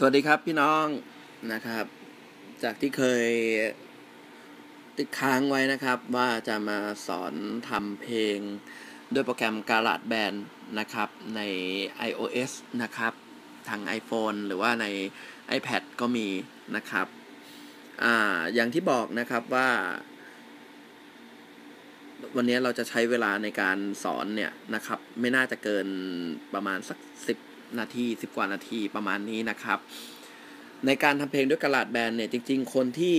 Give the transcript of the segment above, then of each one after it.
สวัสดีครับพี่น้องนะครับ จากที่เคยติดค้างไว้นะครับ ว่าจะมาสอนทำเพลงด้วยโปรแกรมกาลาดแบนนะครับใน iOS นะครับ ทาง iPhone หรือว่าใน iPad ก็มีนะครับอ่าอย่างที่บอกนะครับว่า วันนี้เราจะใช้เวลาในการสอนเนี่ยนะครับ ไม่น่าจะเกินประมาณสักสิบ นาทีสิบกว่านาทีประมาณนี้นะครับ ในการทำเพลงด้วยกระลาดแบนเนี่ยจริง ๆ คนที่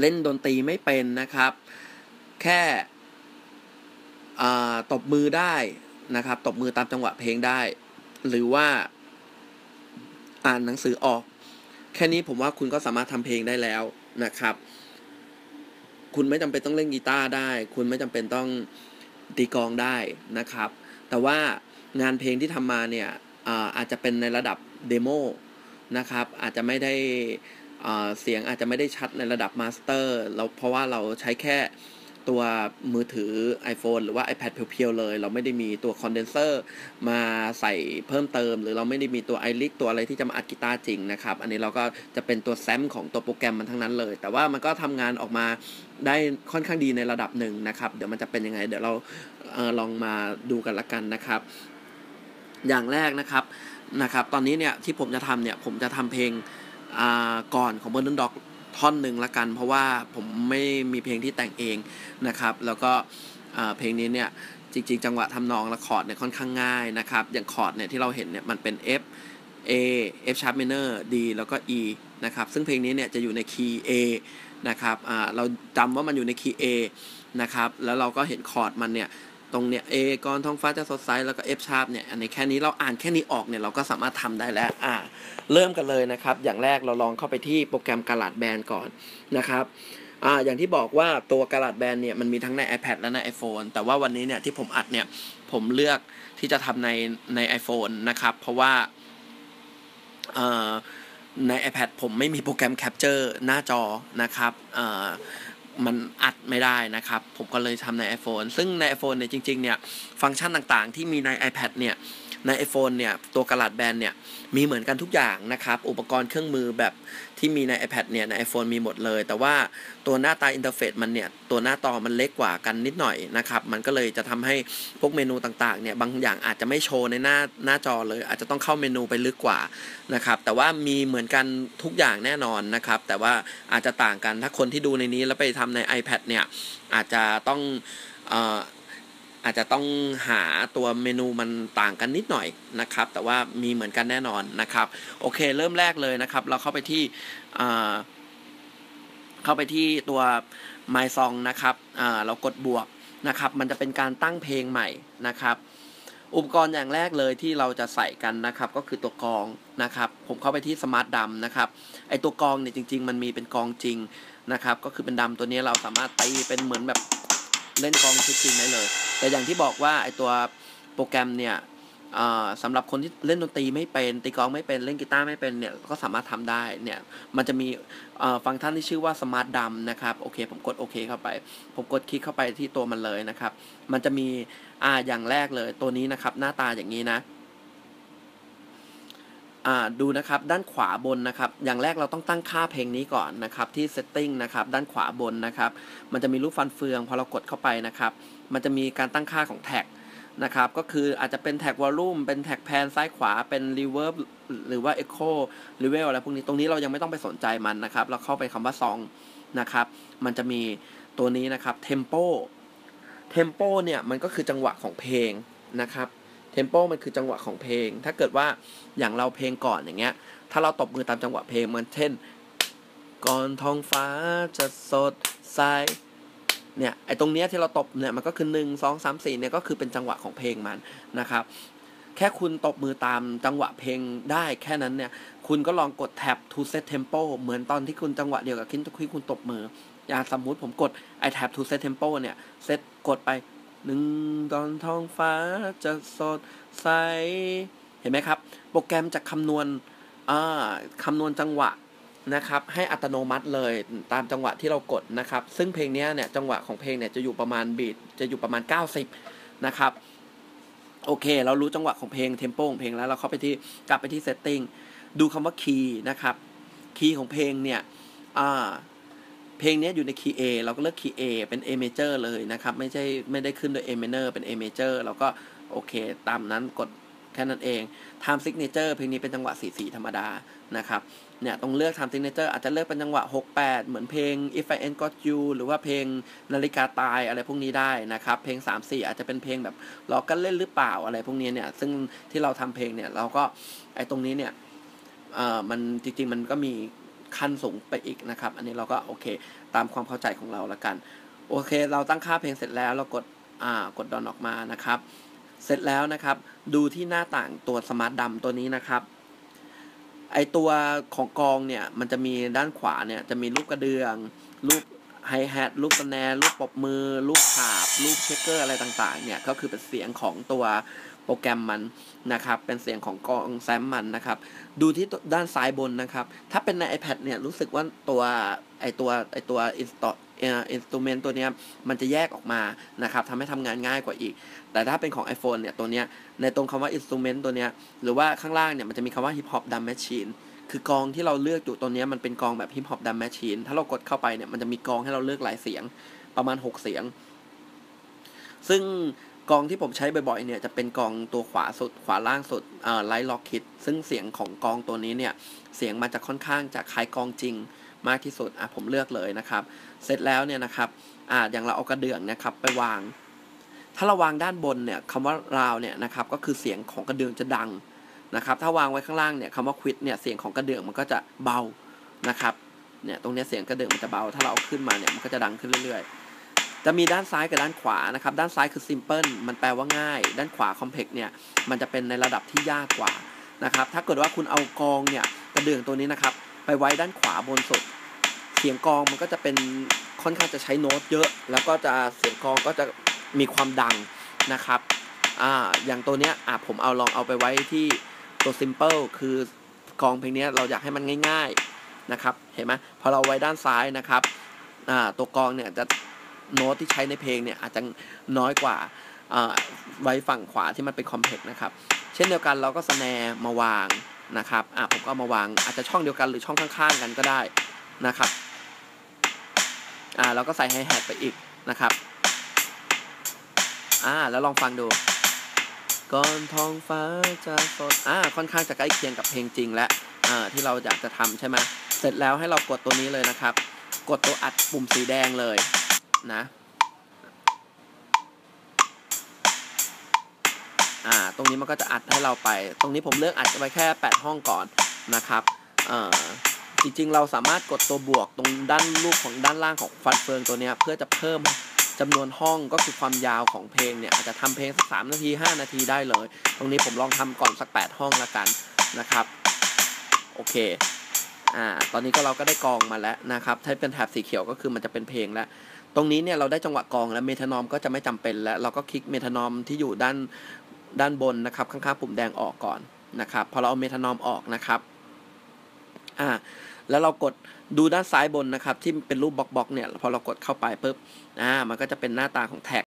เล่นดนตรีไม่เป็นนะครับ แค่ตบมือได้นะครับ ตบมือตามจังหวะเพลงได้ หรือว่าอ่านหนังสือออก แค่นี้ผมว่าคุณก็สามารถทำเพลงได้แล้วนะครับ คุณไม่จำเป็นต้องเล่นกีตาร์ได้ คุณไม่จำเป็นต้องตีกองได้นะครับ แต่ว่า งานเพลงที่ทำมาเนี่ยอาจจะเป็นในระดับเดโมนะครับ อาจจะไม่ได้เสียงอาจจะไม่ได้ชัดในระดับมาสเตอร์เราเพราะว่าเราใช้แค่ตัวมือถือ iPhone หรือว่า iPad เพียวๆเลย เราไม่ได้มีตัวคอนเดนเซอร์มาใส่เพิ่มเติม หรือเราไม่ได้มีตัว i l i กตัวอะไรที่จะมาอัดกีตาร์จริงนะครับ อันนี้เราก็จะเป็นตัวแซมของตัวโปรแกรมมันทั้งนั้นเลย แต่ว่ามันก็ทำงานออกมาได้ค่อนข้างดีในระดับหนึ่งนะครับ เดี๋ยวมันจะเป็นยังไง เดี๋ยวเราเออลองมาดูกันละกันนะครับ อย่างแรกนะครับนะครับ ตอนนี้เนี่ยที่ผมจะทำเนี่ยผมจะทำเพลงก่อนของเบอร์นด็อกท่อนหนึ่งละกัน เพราะว่าผมไม่มีเพลงที่แต่งเองนะครับ แล้วก็เพลงนี้เนี่ยจริง ๆ จังหวะทำนองและคอร์ดเนี่ยค่อนข้างง่ายนะครับ อย่างคอร์ดเนี่ยที่เราเห็นเนี่ยมันเป็น F A F sharp minor D แล้วก็ E นะครับ ซึ่งเพลงนี้เนี่ยจะอยู่ในคีย์ A นะครับเราจำว่ามันอยู่ในคีย์ A นะครับ แล้วเราก็เห็นคอร์ดมันเนี่ย ตรงเนี้ย A กรท้องฟ้าจะสดใสแล้วก็ F sharp เนี่ยอันนี้แค่นี้เราอ่านแค่นี้ออกเนี่ยเราก็สามารถทำได้แล้วอ่าเริ่มกันเลยนะครับ อย่างแรกเราลองเข้าไปที่โปรแกรมกาลาดแบนก่อนนะครับอ่าอย่างที่บอกว่าตัวกาลาดแบนเนี่ยมันมีทั้งใน iPad และใน iPhone แต่ว่าวันนี้เนี่ยที่ผมอัดเนี่ยผมเลือกที่จะทำในใน iPhone นะครับ เพราะว่าใน iPad ผมไม่มีโปรแกรมแคปเจอร์หน้าจอนะครับ มันอัดไม่ได้นะครับ ผมก็เลยทำใน iPhone ซึ่งใน iPhone เนี่ยจริงๆเนี่ยฟังก์ชันต่างๆ ที่มีใน iPad เนี่ย ใน iPhone เนี่ย ตัวกระดาษแบนเนี่ย มีเหมือนกันทุกอย่างนะครับ อุปกรณ์เครื่องมือแบบที่มีใน iPad เนี่ย ใน iPhone มีหมดเลย แต่ว่าตัวหน้าตาอินเทอร์เฟซมันเนี่ย ตัวหน้าตอมันเล็กกว่ากันนิดหน่อยนะครับ มันก็เลยจะทำให้พวกเมนูต่างๆเนี่ย บางอย่างอาจจะไม่โชว์ในหน้าหน้าจอเลย อาจจะต้องเข้าเมนูไปลึกกว่านะครับ แต่ว่ามีเหมือนกันทุกอย่างแน่นอนนะครับ แต่ว่าอาจจะต่างกันถ้าคนที่ดูในนี้แล้วไปทำใน iPad เนี่ยอาจจะต้อง อาจจะต้องหาตัวเมนูมันต่างกันนิดหน่อยนะครับ แต่ว่ามีเหมือนกันแน่นอนนะครับ โอเค เริ่มแรกเลยนะครับ เราเข้าไปที่เข้าไปที่ตัว My Song นะครับเรากดบวกนะครับ มันจะเป็นการตั้งเพลงใหม่นะครับ อุปกรณ์อย่างแรกเลยที่เราจะใส่กันนะครับ ก็คือตัวกองนะครับ ผมเข้าไปที่สมาร์ทดัมนะครับ ไอตัวกองเนี่ยจริง ๆ มันมีเป็นกองจริงนะครับ ก็คือเป็นดัมตัวนี้เราสามารถตีเป็นเหมือนแบบ เล่นกองชุดจริงได้เลย แต่อย่างที่บอกว่าไอตัวโปรแกรมเนี่ยสำหรับคนที่เล่นดนตรีไม่เป็นตีกลองไม่เป็นเล่นกีตาร์ไม่เป็นเนี่ยก็สามารถทำได้เนี่ยมันจะมีฟังก์ชันที่ชื่อว่าสมาร์ทดัมนะครับโอเคผมกดโอเคเข้าไป ผมกดคลิกเข้าไปที่ตัวมันเลยนะครับ มันจะมีอ่าอย่างแรกเลยตัวนี้นะครับหน้าตาอย่างนี้นะ ดูนะครับด้านขวาบนนะครับอย่างแรกเราต้องตั้งค่าเพลงนี้ก่อนนะครับที่ setting นะครับด้านขวาบนนะครับมันจะมีรูปฟันเฟืองพอเรากดเข้าไปนะครับมันจะมีการตั้งค่าของแท็กนะครับก็คืออาจจะเป็นแท็กวอลลุ่มเป็นแท็กแพนซ้ายขวาเป็นรีเวิร์บหรือว่าเอ็กโครีเวลอะไรพวกนี้ตรงนี้เรายังไม่ต้องไปสนใจมันนะครับ เราเข้าไปคำว่าซองนะครับมันจะมีตัวนี้นะครับเทมโปเทมโปเนี่ยมันก็คือจังหวะของเพลงนะครับ เทมโปมันคือจังหวะของเพลง ถ้าเกิดว่าอย่างเราเพลงก่อนอย่างเงี้ย ถ้าเราตบมือตามจังหวะเพลงมันเช่น ก่อนท้องฟ้าจะสดใสเนี่ยไอ้ตรงเนี้ยที่เราตบเนี่ยมันก็คือหนึ่งสองสามสี่เนี่ยก็คือเป็นจังหวะของเพลงมันนะครับ แค่คุณตบมือตามจังหวะเพลงได้แค่นั้นเนี่ยคุณก็ลองกดแท็บ to set tempo เหมือนตอนที่คุณจังหวะเดียวกับคินที่คุณตบมือ อย่างสมมุติผมกดไอ้แท็บ to set tempo เนี่ยเซตกดไป หนึ่งตอนท้องฟ้าจะสดใส เห็นไหมครับ โปรแกรมจะคำนวณคำนวณจังหวะนะครับ ให้อัตโนมัติเลยตามจังหวะที่เรากดนะครับ ซึ่งเพลงนี้เนี่ยจังหวะของเพลงเนี่ยจะอยู่ประมาณบีทจะอยู่ประมาณ 90 นะครับ โอเค เรารู้จังหวะของเพลงเทมโปของเพลงแล้วเราเข้าไปที่กลับไปที่ setting ดูคำว่าคีย์นะครับ คีย์ของเพลงเนี่ยอ่า เพลงนี้อยู่ในคีย์ A เราก็เลือกคีย์ A เป็น A major เลยนะครับ ไม่ใช่ไม่ได้ขึ้นด้วย A minor เป็น A major เราก็โอเค ตามนั้นกดแค่นั้นเอง time signature เพลงนี้เป็นจังหวะ4 4ธรรมดานะครับเนี่ยต้องเลือก time signature อาจจะเลือกเป็นจังหวะ 6 8 เหมือนเพลง if I ain't got you หรือว่าเพลงนาฬิกาตายอะไรพวกนี้ได้นะครับ เพลง 3 4 อาจจะเป็นเพลงแบบล้อกันเล่นหรือเปล่าอะไรพวกนี้เนี่ย ซึ่งที่เราทำเพลงเนี่ยเราก็ไอ้ตรงนี้เนี่ยเอ่อมันจริงๆมันก็มี ขั้นสูงไปอีกนะครับ อันนี้เราก็โอเค ตามความเข้าใจของเราละกัน โอเค เราตั้งค่าเพลงเสร็จแล้วเรากดอ่ากดดอนออกมานะครับ เสร็จแล้วนะครับ ดูที่หน้าต่างตัวสมาร์ทดัมตัวนี้นะครับไอตัวของกองเนี่ยมันจะมีด้านขวาเนี่ยจะมีรูปกระเดืองรูป ไฮแฮทรูปสแนร์รูปปบมือรูปขาบรูปเชคเกอร์อะไรต่างๆ เนี่ย ก็คือเป็นเสียงของตัวโปรแกรมมันนะครับ เป็นเสียงของกองแซมมันนะครับ ดูที่ด้านซ้ายบนนะครับ ถ้าเป็นใน iPad เนี่ย รู้สึกว่าตัวไอตัวไอตัว install เอ่อ instrument ตัวเนี้ยมันจะแยกออกมานะครับทำให้ทำงานง่ายกว่าอีก แต่ถ้าเป็นของ iPhone เนี่ย ตัวเนี้ยในตรงคำว่า instrument ตัวเนี้ยหรือว่าข้างล่างเนี่ย มันจะมีคำว่า hip hop drum machine คือกองที่เราเลือกอยู่ตัวนี้มันเป็นกองแบบ hip hop drum machine ถ้าเรากดเข้าไปเนี่ยมันจะมีกองให้เราเลือกหลายเสียงประมาณ 6 เสียง ซึ่งกองที่ผมใช้บ่อยๆ เนี่ยจะเป็นกองตัวขวาสุดขวาล่างสุดไลท์ล็อกคิด ซึ่งเสียงของกองตัวนี้เนี่ย เสียงมันจะค่อนข้างจะคล้ายกองจริงมากที่สุด อะผมเลือกเลยนะครับ เสร็จแล้วเนี่ยนะครับ อ่าอย่างเราเอากระเดื่องนะครับไปวาง ถ้าเราวางด้านบนเนี่ยคำว่าราวเนี่ยนะครับ ก็คือเสียงของกระเดื่องจะดัง นะครับ ถ้าวางไว้ข้างล่างเนี่ยคำว่าควิดเนี่ยเสียงของกระเดื่องมันก็จะเบานะครับ เนี่ยตรงนี้เสียงกระเดื่องมันจะเบา ถ้าเราเอาขึ้นมาเนี่ยมันก็จะดังขึ้นเรื่อยๆ จะมีด้านซ้ายกับด้านขวานะครับ ด้านซ้ายคือ simple มันแปลว่าง่าย ด้านขวา complex เนี่ยมันจะเป็นในระดับที่ยากกว่านะครับ ถ้าเกิดว่าคุณเอากองเนี่ยกระเดื่องตัวนี้นะครับ ไปไว้ด้านขวาบนสุด เสียงกองมันก็จะเป็นค่อนข้างจะใช้โน้ตเยอะ แล้วก็จะเสียงกองก็จะมีความดังนะครับ อ่า อย่างตัวเนี้ย อะผมเอาลองเอาไปไว้ที่ ตัว simple คือกองเพลงนี้เราอยากให้มันง่าย ๆนะครับ เห็นไหมพอเราไว้ด้านซ้ายนะครับตัวกองเนี่ยจะโน้ตที่ใช้ในเพลงเนี่ยอาจจะน้อยกว่าไว้ฝั่งขวาที่มันเป็นคอมเพล็กซ์นะครับ เช่นเดียวกันเราก็สแนร์มาวางนะครับอะผมก็มาวางอาจจะช่องเดียวกันหรือช่องข้างๆกันก็ได้นะครับอ่าเราก็ใส่ไฮแฮทไปอีกนะครับอ่าแล้วลองฟังดู ก่อนท้องฟ้าจะสดอ่าค่อนข้างจะใกล้เคียงกับเพลงจริงและอ่าที่เราอยากจะทำใช่ไหมเสร็จแล้วให้เรากดตัวนี้เลยนะครับ กดตัวอัดปุ่มสีแดงเลยนะอ่าตรงนี้มันก็จะอัดให้เราไป ตรงนี้ผมเลือกอัดไว้แค่ 8 ห้องก่อนนะครับเอ่อจริงๆ เราสามารถกดตัวบวกตรงด้านรูปของด้านล่างของฟันเฟืองตัวนี้เพื่อจะเพิ่ม จำนวนห้องก็คือความยาวของเพลงเนี่ยอาจจะทำเพลงสักสามนาที 5 นาทีได้เลย ตรงนี้ผมลองทำก่อนสัก 8 ห้องละกันนะครับโอเคอ่าตอนนี้ก็เราก็ได้กองมาแล้วนะครับถ้าเป็นแถบสีเขียวก็คือมันจะเป็นเพลงแล้วตรงนี้เนี่ยเราได้จังหวะกองแล้วเมทานอมก็จะไม่จำเป็นแล้วเราก็คลิกเมทานอมที่อยู่ด้านด้านบนนะครับข้างๆปุ่มแดงออกก่อนนะครับพอเราเอาเมทานอมออกนะครับอ่าแล้วเรากดดูด้านซ้ายบนนะครับ ที่เป็นรูปบล็อกๆเนี่ย พอเรากดเข้าไปปุ๊บอ่ามันก็จะเป็นหน้าตาของแท็ก